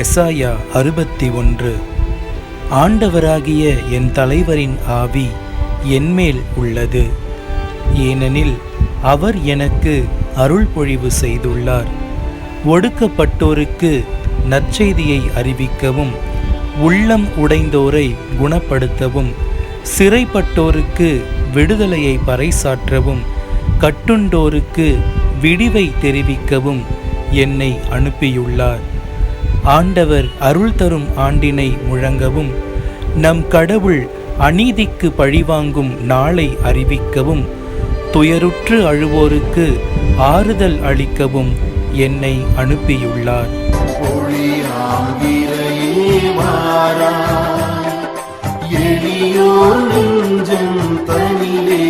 எசாயா அறுபத்தி ஒன்று ஆண்டவராகிய என் தலைவரின் ஆவி என்மேல் உள்ளது. ஏனெனில் அவர் எனக்கு அருள்பொழிவு செய்துள்ளார். ஒடுக்கப்பட்டோருக்கு நற்செய்தியை அறிவிக்கவும் உள்ளம் உடைந்தோரை குணப்படுத்தவும் சிறைப்பட்டோருக்கு விடுதலையை பறைசாற்றவும் கட்டுண்டோருக்கு விடிவை தெரிவிக்கவும் என்னை அனுப்பியுள்ளார். ஆண்டவர் அருள் தரும் ஆண்டினை முழங்கவும் நம் கடவுள் அநீதிக்கு பழிவாங்கும் நாளை அறிவிக்கவும் துயருற்று அழுவோருக்கு ஆறுதல் அளிக்கவும் என்னை அனுப்பியுள்ளார். எளியோர் நெஞ்சம் தனிலே